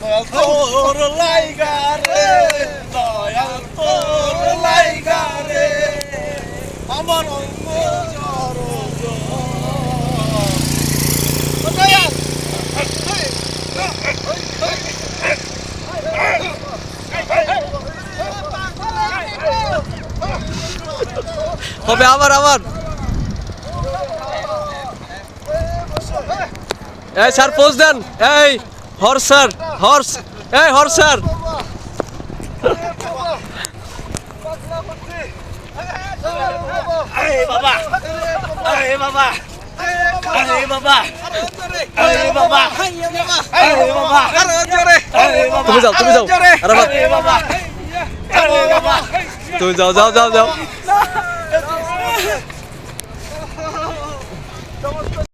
너야 도를 라이가래 너야 도를 라이가래 হবে আবার আবার। এই স্যার পোজ দেন। এই হর্স স্যার হর্স এই হর্স স্যার। বাবা বাবা আরে বাবা আরে বাবা আরে বাবা আরে বাবা তুমি যাও তুমি যাও। আরে বাবা, আরে বাবা। আরে বাবা। তুমি যাও যাও যাও যাও। সমস্ত